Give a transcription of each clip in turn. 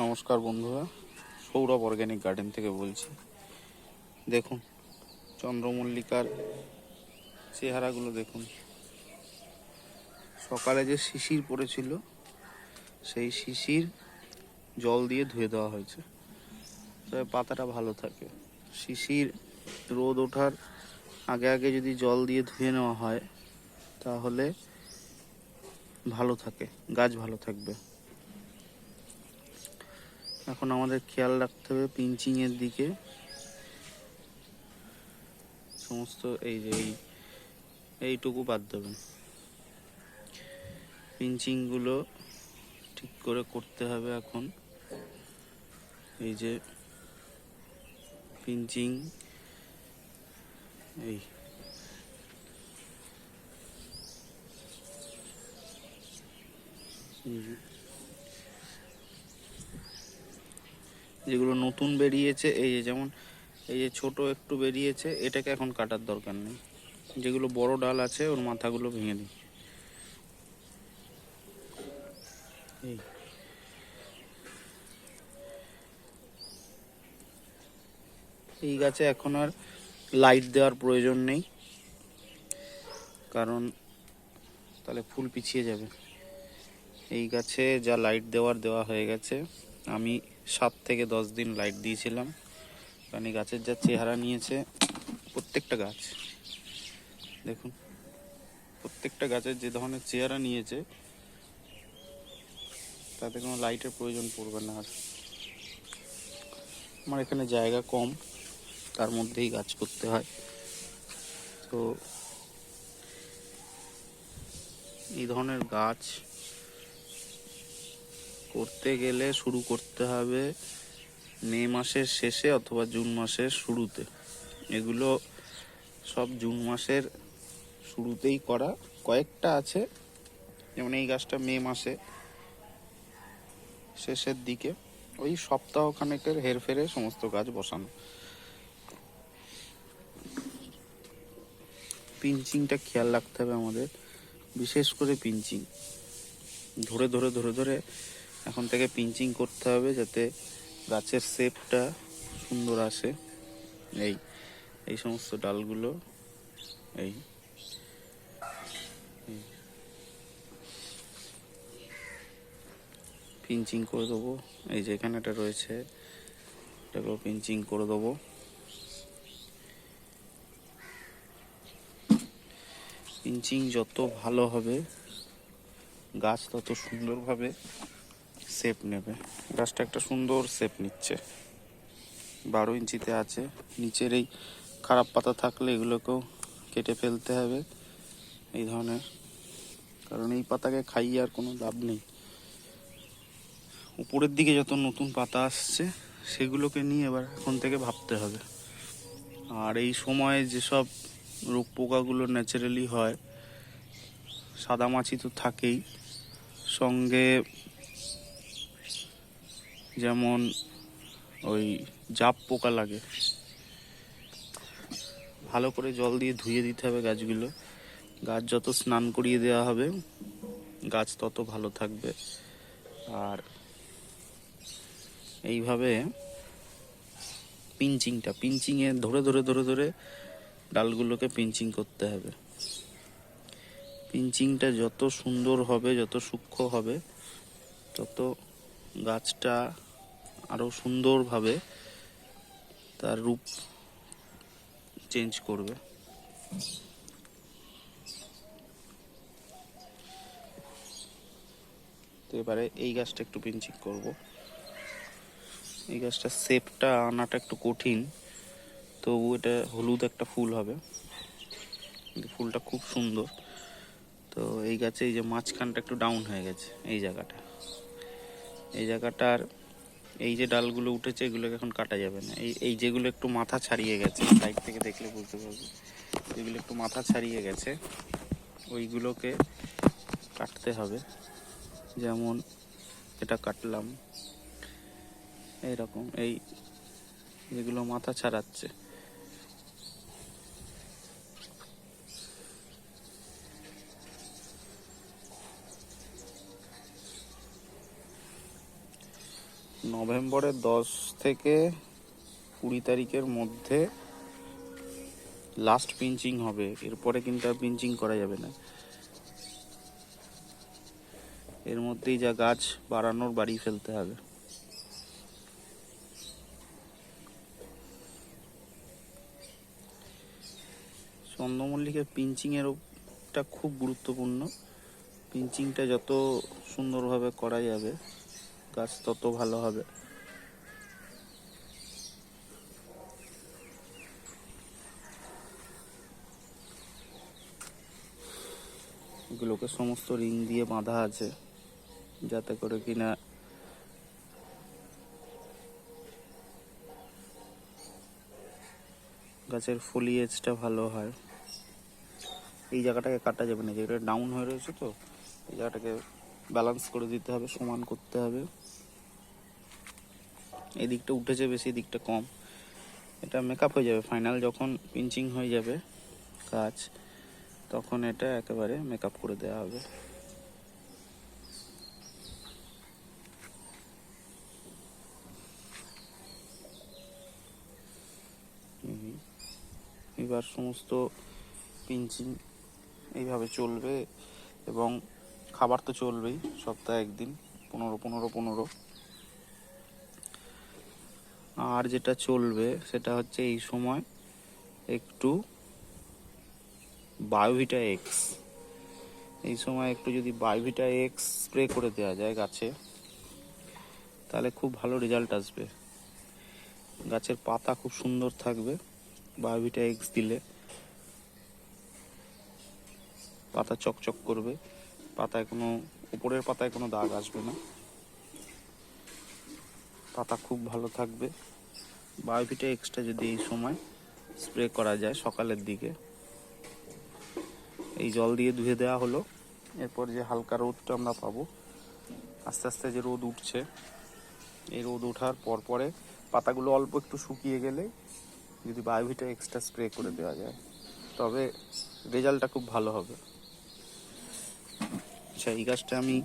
নমস্কার বন্ধুরা, Sourav organic garden থেকে বলছি। দেখুন, চন্দ্রমল্লিকার চেহারাগুলো দেখুন। সকালে যে শিশির পড়েছিল, সেই শিশির জল দিয়ে ধুয়ে দেওয়া হয়েছে। তবে পাতাটা ভালো থাকে। শিশির রোদ ওঠার আগে আগে যদি জল দিয়ে ধুয়ে নেওয়া হয়, তাহলে ভালো থাকে, গাছ ভালো থাকবে। এখন আমাদের খেয়াল রাখতে হবে পিঞ্চিং এর দিকে। সমস্ত এই যে এই, এইটুকু বাদ দেবেন। পিঞ্চিংগুলো ঠিক করে করতে হবে এখন। এই যে পিঞ্চিং, এই। এই যেগুলো নতুন বেরিয়েছে, এই যে যেমন, এই যে ছোট একটু বেরিয়েছে, এটাকে এখন কাটার দরকার নেই। যেগুলো বড় ডাল আছে, ওর মাথাগুলো ভেঙে দিই। এই। এই গাছে এখন আর লাইট দেওয়ার প্রয়োজন নেই। কারণ, তাহলে ফুল পিছিয়ে যাবে। এই গাছে যা লাইট দেওয়ার দেওয়া হয়ে গেছে, আমি সাত থেকে দশ দিন লাইট দিয়েছিলাম। কারণ এই গাছের যা চেহারা নিয়েছে, প্রত্যেকটা গাছ। দেখুন, প্রত্যেকটা গাছের যে ধরনের চেহারা নিয়েছে, তাতে কোনো লাইটের প্রয়োজন পড়বে না আর। আমার এখানে জায়গা কম, তার মধ্যেই গাছ করতে হয়। তো, এই ধরনের গাছ করতে গেলে শুরু করতে হবে মে মাসের শেষে অথবা জুন মাসের শুরুতে। এগুলো সব জুন মাসের শুরুতেই করা। কয়েকটা আছে, যেমন এই গাছটা মে মাসে শেষের দিকে। ওই সপ্তাহ খানেকের হেরফেরে সমস্ত গাছ বসানো। পিঞ্চিংটা খেয়াল রাখতে হবে আমাদের, বিশেষ করে পিঞ্চিং। ধরে ধরে ধরে ধরে এখন থেকে পিঞ্চিং করতে হবে যাতে গাছের শেপটা সুন্দর আসে। এই এই সমস্ত ডালগুলো, এই পিঞ্চিং করে দেবো। এই যে এখানে একটা রয়েছে, এটাকেও পিঞ্চিং করে দেবো। পিঞ্চিং যত ভালো হবে, গাছ তত সুন্দরভাবে শেপ নেবে। গাছটা একটা সুন্দর শেপ নিচ্ছে। বারো ইঞ্চিতে আছে। নিচের এই খারাপ পাতা থাকলে এগুলোকেও কেটে ফেলতে হবে। এই ধরনের। কারণ এই পাতাকে খাইয়ে আর কোনো লাভ নেই। উপরের দিকে যত নতুন পাতা আসছে, সেগুলোকে নিয়ে এবার এখন থেকে ভাবতে হবে। আর এই সময়ে যেসব রোগ পোকাগুলো ন্যাচারালি হয়, সাদা মাছি তো থাকেই। সঙ্গে যেমন ওই জাপ পোকা লাগে। ভালো করে জল দিয়ে ধুয়ে দিতে হবে গাছগুলো। গাছ যত স্নান করিয়ে দেওয়া হবে, গাছ তত ভালো থাকবে। আর এইভাবে পিঞ্চিংটা, পিঞ্চিংয়ে ধরে ধরে ধরে ধরে ডালগুলোকে পিঞ্চিং করতে হবে। পিঞ্চিংটা যত সুন্দর হবে, যত সূক্ষ্ম হবে, তত গাছটা আরও সুন্দরভাবে তার রূপ চেঞ্জ করবে। তো এবারে এই গাছটা একটু পিঞ্চিং করব। এই গাছটা শেপটা আনাটা একটু কঠিন, তবু এটা হলুদ একটা ফুল হবে। ফুলটা খুব সুন্দর। তো এই গাছে এই যে মাঝখানটা একটু ডাউন হয়ে গেছে, এই জায়গাটা। এই জায়গাটার এই যে ডালগুলো উঠেছে, এগুলোকে এখন কাটা যাবে না। এই এই যেগুলো একটু মাথা ছাড়িয়ে গেছে সাইড থেকে দেখলে বুঝতে পারবে। যেগুলো একটু মাথা ছাড়িয়ে গেছে, ওইগুলোকে কাটতে হবে। যেমন এটা কাটলাম। এইরকম, এই যেগুলো মাথা ছাড়াচ্ছে। নভেম্বরের দশ থেকে কুড়ি তারিখের মধ্যে লাস্ট পিঞ্চিং হবে। এরপরে কিন্তু আর পিঞ্চিং করা যাবে না। এর মধ্যেই যা গাছ বাড়ানোর বাড়ি ফেলতে হবে। চন্দ্রমল্লিকের পিঞ্চিংয়ের টা খুব গুরুত্বপূর্ণ। পিঞ্চিংটা যত সুন্দরভাবে করা যাবে গাছ তত ভালো হবে। এগুলোকে সমস্ত রিং দিয়ে বাঁধা আছে, যাতে করে কিনা গাছের ফলিয়েজটা ভালো হয়। এই জায়গাটাকে কাটা যাবে না যেটা ডাউন হয়ে রয়েছে তো, এই জায়গাটাকে ব্যালেন্স করে দিতে হবে, সমান করতে হবে। এই দিকটা উঠেছে বেশি দিকটা কম। এটা মেকআপ হয়ে যাবে। ফাইনাল যখন পিঞ্চিং হয়ে যাবে কাজ, তখন এটা একেবারে মেকআপ করে দেওয়া হবে। এবার সমস্ত পিঞ্চিং এইভাবে চলবে এবং খাবার তো চলবেই, সপ্তাহে একদিন, পনেরো পনেরো পনেরো। আর যেটা চলবে সেটা হচ্ছে এই সময় একটু বায়োভিটা এক্স। এই সময় একটু যদি বায়োভিটা এক্স স্প্রে করে দেওয়া যায় গাছে, তাহলে খুব ভালো রেজাল্ট আসবে। গাছের পাতা খুব সুন্দর থাকবে, বায়োভিটা এক্স দিলে। পাতা চকচক করবে। পাতায় কোনো, উপরের পাতায় কোনো দাগ আসবে না। পাতা খুব ভালো থাকবে। বায়োভিটা এক্সট্রা যদি এই সময় স্প্রে করা যায় সকালের দিকে, এই জল দিয়ে ধুয়ে দেওয়া হলো। এরপর যে হালকা রোদটা আমরা পাবো, আস্তে আস্তে যে রোদ উঠছে, এই রোদ ওঠার পর পরে পাতাগুলো অল্প একটু শুকিয়ে গেলে যদি বায়োভিটা এক্সট্রা স্প্রে করে দেওয়া যায়, তবে রেজাল্টটা খুব ভালো হবে। আচ্ছা এই গাছটা আমি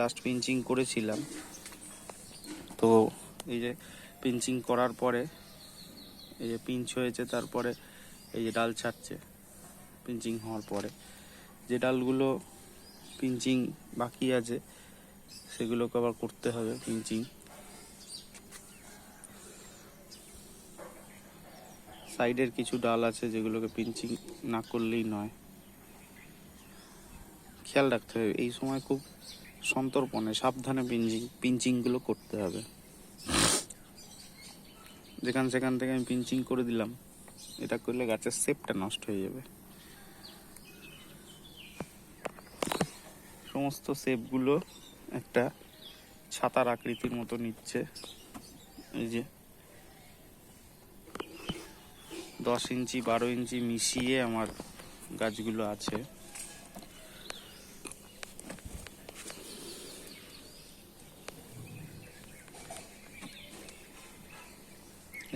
লাস্ট পিঞ্চিং করেছিলাম। তো এই যে পিঞ্চিং করার পরে, এই যে পিঞ্চ হয়েছে, তারপরে এই যে ডাল ছাড়ছে পিঞ্চিং হওয়ার পরে। যে ডালগুলো পিঞ্চিং বাকি আছে, সেগুলোকে আবার করতে হবে পিঞ্চিং সাইডের কিছু ডাল আছে যেগুলোকে পিঞ্চিং না করলেই নয়। খেয়াল রাখতে হবে, এই সময় খুব সন্তর্পণে, সাবধানে পিঞ্চিং পিঞ্চিংগুলো করতে হবে। যেখান সেখান থেকে আমি পিঞ্চিং করে দিলাম, এটা করলে গাছের শেপটা নষ্ট হয়ে যাবে। সমস্ত শেপগুলো একটা ছাতার আকৃতির মতো নিচ্ছে। এই যে দশ ইঞ্চি, বারো ইঞ্চি মিশিয়ে আমার গাছগুলো আছে।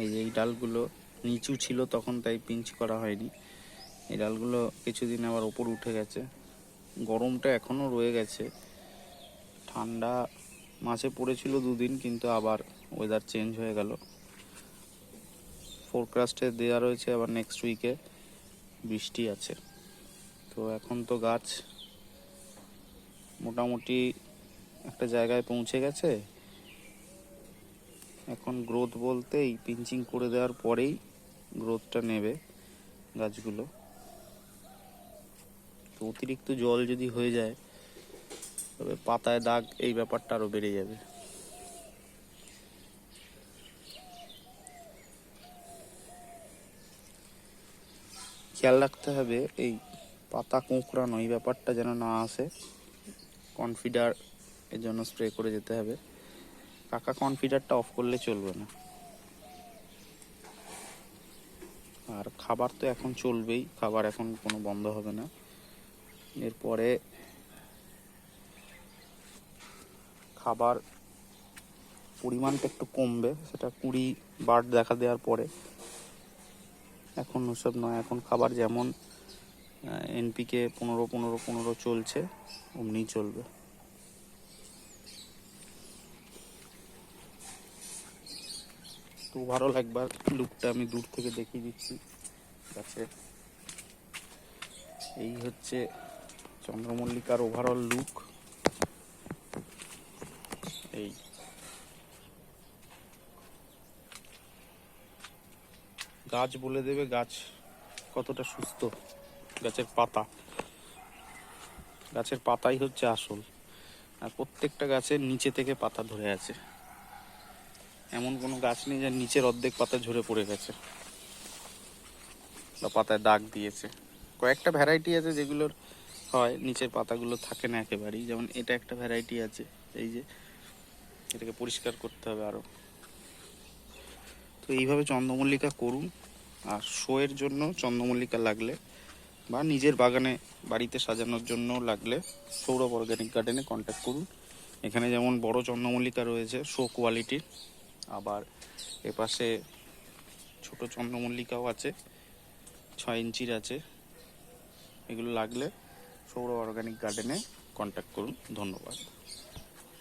এই যে এই ডালগুলো নিচু ছিল তখন তাই পিঞ্চ করা হয়নি। এই ডালগুলো কিছুদিন আবার ওপর উঠে গেছে। গরমটা এখনও রয়ে গেছে। ঠান্ডা মাঝে পড়েছিল দুদিন, কিন্তু আবার ওয়েদার চেঞ্জ হয়ে গেল। ফোরকাস্টে দেওয়া রয়েছে আবার নেক্সট উইকে বৃষ্টি আছে। তো এখন তো গাছ মোটামুটি একটা জায়গায় পৌঁছে গেছে। এখন গ্রোথ বলতেই পিঞ্চিং করে দেওয়ার পরেই গ্রোথটা নেবে গাছগুলো। তো অতিরিক্ত জল যদি হয়ে যায়, তবে পাতায় দাগ এই ব্যাপারটা আরও বেড়ে যাবে। খেয়াল রাখতে হবে এই পাতা কোঁকড়ানো, এই ব্যাপারটা যেন না আসে। কনফিডার এর জন্য স্প্রে করে যেতে হবে। কাকা কনফিডারটা অফ করলে চলবে না। আর খাবার তো এখন চলবেই, খাবার এখন কোনো বন্ধ হবে না। এরপরে খাবার পরিমাণটা একটু কমবে, সেটা কুড়ি বার্ড দেখা দেওয়ার পরে। এখন ওসব নয়, এখন খাবার যেমন এনপিকে পনেরো পনেরো পনেরো চলছে অমনি চলবে। তো ওভারঅল একবার লুকটা আমি দূর থেকে দেখিয়ে দিচ্ছি। গাছে এই হচ্ছে চন্দ্রমল্লিকার ওভারঅল লুক এই। গাছ বলে দেবে গাছ কতটা সুস্থ। গাছের পাতা। গাছের পাতাই হচ্ছে আসল। আর প্রত্যেকটা গাছের নিচে থেকে পাতা ধরে আছে। এমন কোনো গাছ নেই যার নিচের অর্ধেক পাতা ঝরে পড়ে গেছে বা পাতায় দাগ দিয়েছে। কয়েকটা ভ্যারাইটি আছে যেগুলোর হয়, নিচের পাতাগুলো থাকে না একেবারেই। যেমন এটা একটা ভ্যারাইটি আছে, এই যে এটাকে পরিষ্কার করতে হবে আরও তো এইভাবে চন্দ্রমল্লিকা করুন, আর শোয়ের জন্য চন্দ্রমল্লিকা লাগলে বা নিজের বাগানে বাড়িতে সাজানোর জন্য লাগলে সৌরভ অর্গানিক গার্ডেনে কন্ট্যাক্ট করুন। এখানে যেমন বড় চন্দ্রমল্লিকা রয়েছে শো কোয়ালিটির আবার এপাশে ছোট চন্দ্রমল্লিকাও আছে, ছয় ইঞ্চির আছে। এগুলো লাগলে সৌর অর্গানিক গার্ডেনে কন্ট্যাক্ট করুন। ধন্যবাদ।